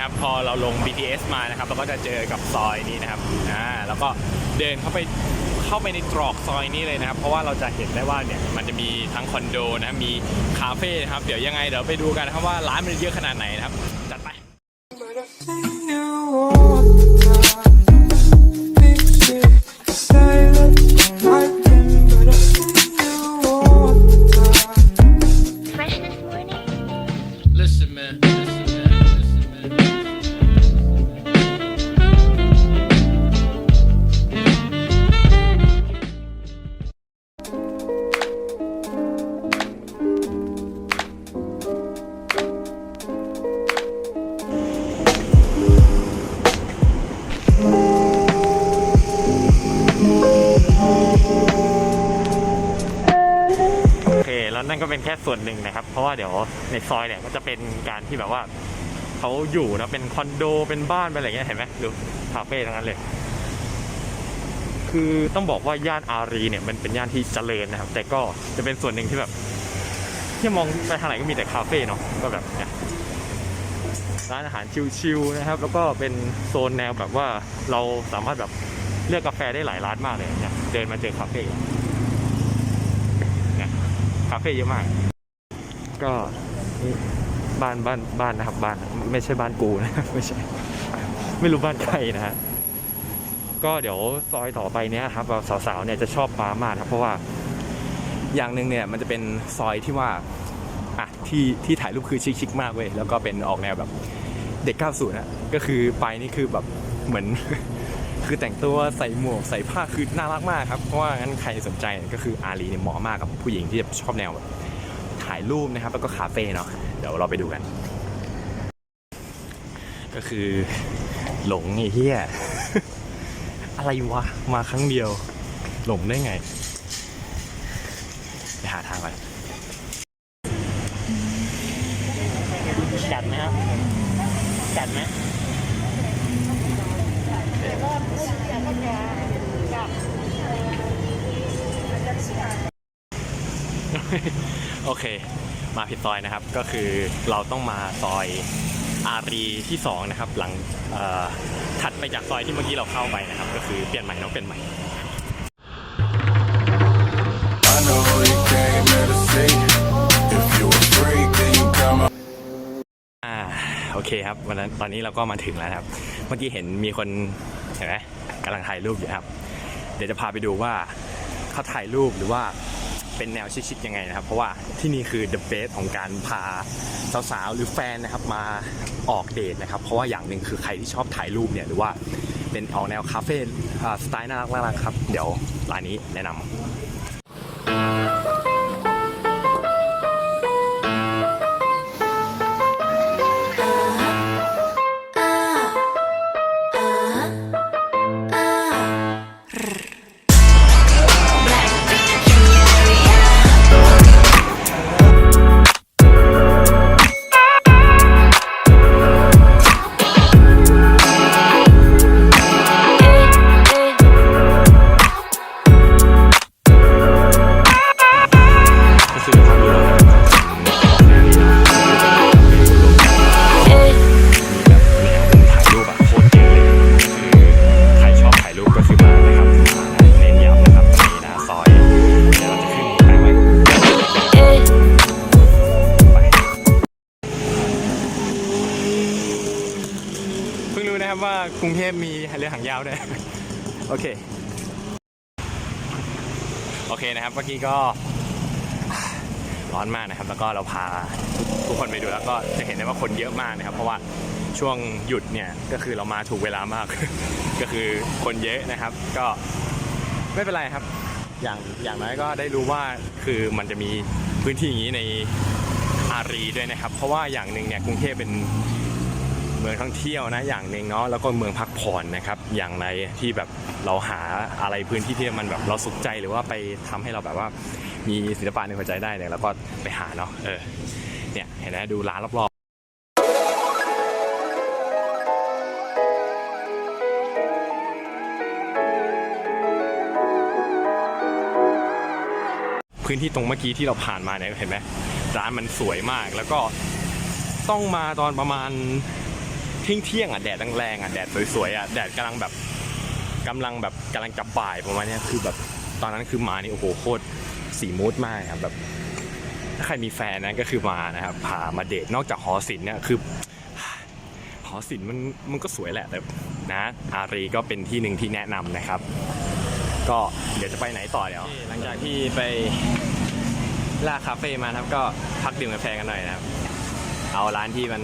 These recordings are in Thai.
นะครับ พอเราลง BTS มานะครับเราก็จะเจอกับซอยนี้นะครับอ่าแล้วก็เดินเข้าไปเข้าไปในตรอกซอยนี้เลยนะครับ เพราะว่าเราจะเห็นได้ว่าเนี่ยมันจะมีทั้งคอนโดนะมีคาเฟ่นะครับเดี๋ยวยังไงเดี๋ยวไปดูกันนะครับว่าร้านมันเยอะขนาดไหนนะครับ ค่ส่วนหนึ่งนะครับ เพราะว่าเดี๋ยวในซอยเนี่ยก็จะเป็นการที่แบบว่าเขาอยู่นะเป็นคอนโดเป็นบ้านเป็นอะไรเงี้ยเห็นไหมดูคาเฟ่ทั้งนั้นเลย คือต้องบอกว่าย่านอารีเนี่ยมันเป็นย่านที่เจริญนะครับ แต่ก็จะเป็นส่วนหนึ่งที่แบบที่มองไปทางไหนก็มีแต่คาเฟ่เนาะก็แบบเนี่ยร้านอาหารชิลๆนะครับ แล้วก็เป็นโซนแนวแบบว่าเราสามารถแบบเลือกกาแฟได้หลายร้านมากเลยเนี่ยเดินมาเจอคาเฟ่ คาเฟ่เยอะมาก ก็นี่บ้านบ้านบ้านนะครับบ้านไม่ใช่บ้านกูนะไม่ใช่ ไม่รู้บ้านใครนะฮะก็เดี๋ยวซอยต่อไปเนี้ยครับเราสาวๆเนี่ยจะชอบมามากครับเพราะว่าอย่างหนึ่งเนี่ยมันจะเป็นซอยที่ว่าอะที่ที่ถ่ายรูปคือชิคๆมากเว้ยแล้วก็เป็นออกแนวแบบเด็ก 90นะก็คือไปนี่คือแบบเหมือน คือแต่งตัวใส่หมวกใส่ผ้าคือน่ารักมากครับ เพราะว่างั้นใครสนใจก็คืออารีเนี่ยเหมาะมากกับผู้หญิงที่ชอบแนวแบบถ่ายรูปนะครับ แล้วก็คาเฟ่เนาะเดี๋ยวเราไปดูกัน ก็คือหลงไอ้เหี้ยอะไรวะ มาครั้งเดียว หลงได้ไงไปหาทางก่อนกัดไหมครับกัดไหม โอเค มาผิดซอยนะครับ ก็คือเราต้องมาซอยอารีที่สองนะครับ หลังถัดไปจากซอยที่เมื่อกี้เราเข้าไปนะครับ ก็คือเปลี่ยนใหม่เนาะเปลี่ยนใหม่อ่าโอเคครับวันนั้นตอนนี้เราก็มาถึงแล้วครับ เมื่อกี้เห็นมีคน ห็นไหมกำลังถ่ายรูปอยู่ครับ เดี๋ยวจะพาไปดูว่าเขาถ่ายรูปหรือว่าเป็นแนวชิคๆยังไงนะครับ เพราะว่าที่นี่คือ the best ของการพาสาวๆหรือแฟนนะครับมาออกเดทนะครับ เพราะว่าอย่างหนึ่งคือใครที่ชอบถ่ายรูปเนี่ยหรือว่าเป็นออกแนวคาเฟ่สไตล์น่ารักน่ารักครับ เดี๋ยวร้านนี้แนะนำ รุงเทพมีเรือหางยาวด้วย โอเค โอเคนะครับ เมื่อกี้ก็ร้อนมากนะครับ แล้วก็เราพาทุกคนไปดูแล้วก็จะเห็นได้ว่าคนเยอะมากนะครับ เพราะว่าช่วงหยุดเนี่ยก็คือเรามาถูกเวลามาก ก็คือคนเยอะนะครับ ก็ไม่เป็นไรครับ อย่างอย่างน้อยก็ได้รู้ว่าคือมันจะมีพื้นที่อย่างนี้ในอารีด้วยนะครับ เพราะว่าอย่างหนึ่งเนี่ยกรุงเทพเป็น เมืองท่องเที่ยวนะอย่างหนึ่งเนาะแล้วก็เมืองพักผ่อนนะครับอย่างไรที่แบบเราหาอะไรพื้นที่ที่มันแบบเราสุขใจหรือว่าไปทำให้เราแบบว่ามีศิลปะในหัวใจได้เนี่ยเราก็ไปหาเนาะเออเนี่ยเห็นไหมดูร้านรอบๆพื้นที่ตรงเมื่อกี้ที่เราผ่านมาเนี่ยเห็นไหมร้านมันสวยมากแล้วก็ต้องมาตอนประมาณ เที่ยงเที่ยงๆอะแดดแรงๆอะแดดสวยๆอะแดดกำลังแบบกำลังแบบกำลังจะบ่ายประมาณนี้คือแบบตอนนั้นคือมานี่โอ้โหโคตรสีมูดมากครับแบบถ้าใครมีแฟนนะก็คือมานะครับพามาเดทนอกจากหอศิลป์เนี่ยคือหอศิลป์มันมันก็สวยแหละแต่นะอารีก็เป็นที่หนึ่งที่แนะนำนะครับ ก็เดี๋ยวจะไปไหนต่อเดี๋ยวหลังจากที่ไปล่าคาเฟ่มาครับก็พักดื่มกาแฟกันหน่อยนะครับ เอาร้านที่มัน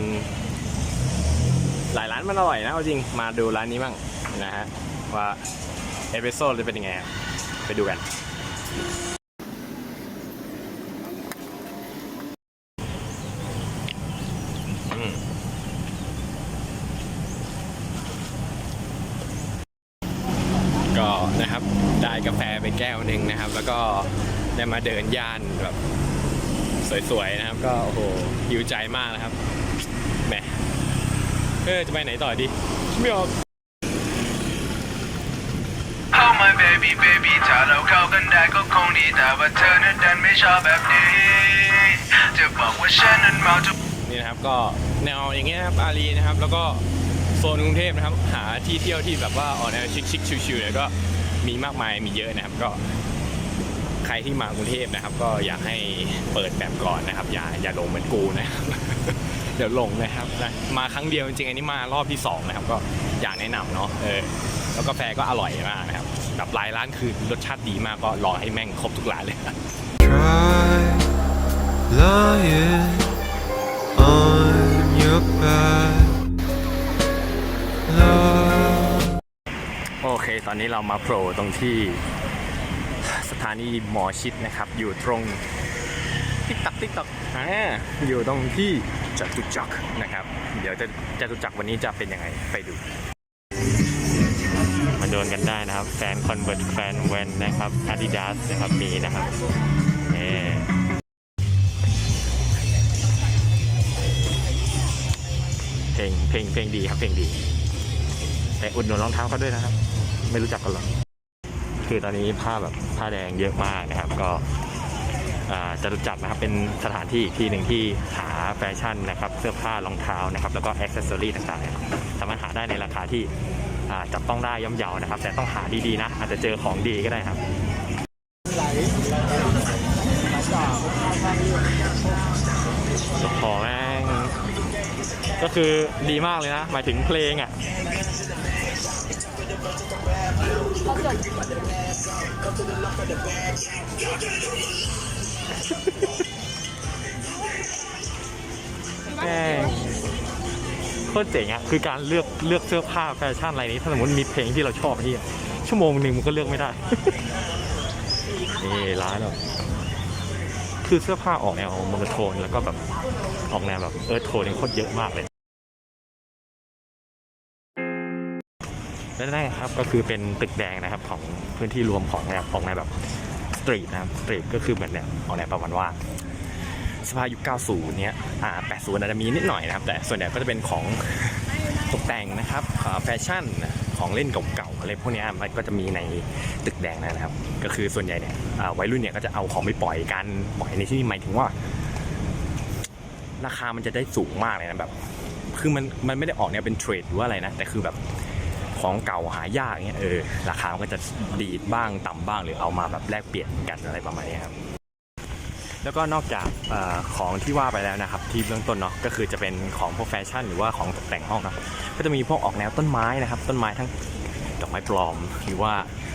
หลายร้านมันอร่อยนะเอาจริงมาดูร้านนี้บ้างนะฮะว่าเอสเปรสโซ่จะเป็นยังไงไปดูกันอืมก็นะครับได้กาแฟไปแก้วหนึ่งนะครับ แล้วก็ได้มาเดินย่านแบบสวยๆนะครับ ก็โอ้โหหิวใจมากนะครับ เออจะไปไหนต่อดีไม่ออก Oh my baby baby ถ้าเราเข้ากันได้ก็คงดีแต่ว่าเธอนั้นดันไม่ชอบแบบนี้จะบอกว่าฉันนั้นเมาทุกนี่นะครับก็แนวอย่างเงี้ยครับอารีนะครับ แล้วก็โซนกรุงเทพนะครับ หาที่เที่ยวที่แบบว่าออกแนวชิคๆชิวๆเนี่ยก็มีมากมายมีเยอะนะครับก็ ใครที่มากรุงเทพนะครับ ก็อยากให้เปิดแบบก่อนนะครับ อย่าอย่าลงเหมือนกูนะครับ เดี๋ยวลงนะครับนะมาครั้งเดียวจริงๆอันนี้มารอบที่สองนะครับก็อยากแนะนำเนาะเออแล้วกาแฟก็อร่อยมากนะครับแบบหลายร้านคือรสชาติดีมากก็รอให้แม่งครบทุกร้านเลย Try lying on your back. Love. โอเค ตอนนี้เรามาโผล่ตรงที่สถานีหมอชิดนะครับ อยู่ตรงติ๊กตักติ๊กตักอ่าอยู่ตรงที่ จตุจักรนะครับ เดี๋ยวจะจตุจักรวันนี้จะเป็นยังไงไปดู มาโดนกันได้นะครับ แฟนคอนเวิร์ตแฟนแวนนะครับ Adidas นะครับมีนะครับเอเพลงเพลงเพลงดีครับเพลงดี แต่อุดหนุนรองเท้าเขาด้วยนะครับ ไม่รู้จักกันหรอกคือตอนนี้ผ้าแบบผ้าแดงเยอะมากนะครับ ก็จะรู้จักนะครับเป็นสถานที่อีกที่หนึ่งที่หา แฟชั่นนะครับ เสื้อผ้ารองเท้านะครับ แล้วก็อ็อกเซสซอรี่ต่างๆ สามารถหาได้ในราคาที่จับต้องได้ย่อมเยานะครับ แต่ต้องหาดีๆนะ อาจจะเจอของดีก็ได้ครับขอแม่งก็คือดีมากเลยนะ หมายถึงเพลงอะ แม่งโคตรเจ๋งอะคือการเลือกเลือกเสื้อผ้าแฟชั่นอะไรนี้ถ้าสมมติมีเพลงที่เราชอบที่ชั่วโมงหนึ่งมันก็เลือกไม่ได้ นี่ร้านแบบคือเสื้อผ้าออกแนวโมโนโทนแล้วก็แบบออกแนวแบบเออโทนโคตรเยอะมากเลยและนั่นครับก็คือเป็นตึกแดงนะครับของพื้นที่รวมของแนวของแนวแบบสตรีทนะครับสตรีทก็คือเหมือนเนี่ยออกแนวประมาณว่า สภาพยุค 90 เนี้ยอ่า80อาจจะมีนิดหน่อยนะครับ แต่ส่วนใหญ่ก็จะเป็นของตกแต่งนะครับแฟชั่นของเล่นเก่าๆอะไรพวกนี้มันก็จะมีในตึกแดงนะครับ ก็คือส่วนใหญ่เนี่ยวัยรุ่นเนี่ยก็จะเอาของไปปล่อยกันปล่อยในที่นี่หมายถึงว่า ราคามันจะได้สูงมากเลยนะแบบคือมันมันไม่ได้ออกเนี่ยเป็นเทรดหรือว่าอะไรนะแต่คือแบบของเก่าหายากเงี้ยเออราคามันก็จะดีดบ้างต่ำบ้างหรือเอามาแบบแลกเปลี่ยนกันอะไรประมาณนี้ครับ แล้วก็นอกจากอของที่ว่าไปแล้วนะครับ ที่เบื้องต้นเนาะก็คือจะเป็นของพวกแฟชั่น หรือว่าของตกแต่งห้องนะก็จะมีพวกออกแนวต้นไม้นะครับ ต้นไม้ทั้งดอกไม้ปลอม หรือว่า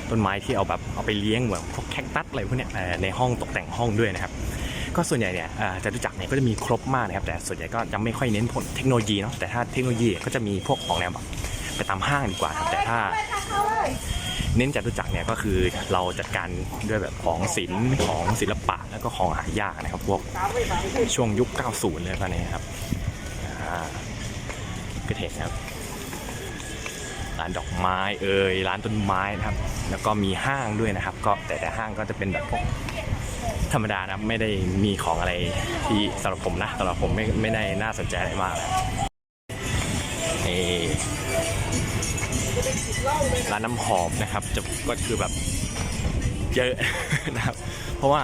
ต้นไม้ที่เอาแบบเอาไปเลี้ยงเหมือนพวกแคคตัสอะไรพวกเนี้ยในห้องตกแต่งห้องด้วยนะครับก็ส่วนใหญ่เนี่ยเอ่อจตุจักเนี่ยก็จะมีครบมากนะครับ แต่ส่วนใหญ่ก็จะไม่ค่อยเน้นผลเทคโนโลยีเนาะแต่ถ้าเทคโนโลยีก็จะมีพวกของแนวแบบไปตามห้างดีกว่าครับแต่ถ้า เน้นจตุจักรเนี่ยก็คือเราจัดการด้วยแบบของศิลป์ของศิลปะแล้วก็ของหายากนะครับ พวกช่วงยุค 90 เลยป่ะเนี่ยครับก็เห็นะครับร้านดอกไม้เอ่ยร้านต้นไม้นะครับ แล้วก็มีห้างด้วยนะครับ ก็แต่แต่ห้างก็จะเป็นแบบพวกธรรมดานะไม่ได้มีของอะไรที่สำหรับผมนะสำหรับผมไม่ไม่ได้น่าสนใจอะไรมากนี่ ร้านน้ำหอมนะครับจะก็คือแบบเยอะนะครับ เพราะว่า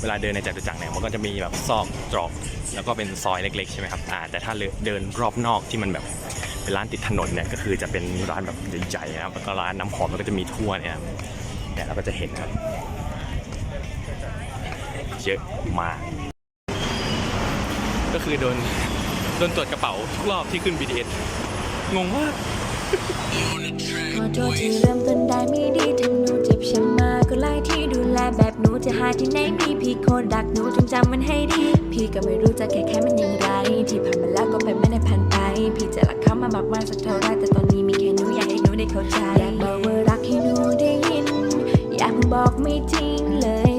เวลาเดินในจตุจักรเนี่ยมันก็จะมีแบบซอกตรอกแล้วก็เป็นซอยเล็กๆใช่ไหมครับอ่าแต่ถ้าเดินรอบนอกที่มันแบบเป็นร้านติดถนนเนี่ยก็คือจะเป็นร้านแบบใหญ่ๆนะครับแล้วก็ร้านน้ำหอมมันก็จะมีทั่วเนี่ยครับเนี่ยเราก็จะเห็นครับเยอะมากก็คือโดนโดนตรวจกระเป๋าทุกรอบที่ขึ้น BTS งงมาก ขอโทษที่เริ่มต้นได้ไม่ดีทำหนูเจ็บช้ำมาก็ไล่ที่ดูแลแบบหนูจะหาที่ไหนดีพี่โคตรดักหนูจงจำมันให้ดี พี่ก็ไม่รู้จะแก้แค่มันอย่างไร ที่ผ่านมาแล้วก็เป็นไม่ได้ผ่านไป พี่จะรักเขามามากมายสักเท่าไรแต่ตอนนี้มีแค่หนูอยากให้หนูได้เข้าใจอยากบอกว่ารักให้หนูได้ยิน อยากบอกไม่จริงเลย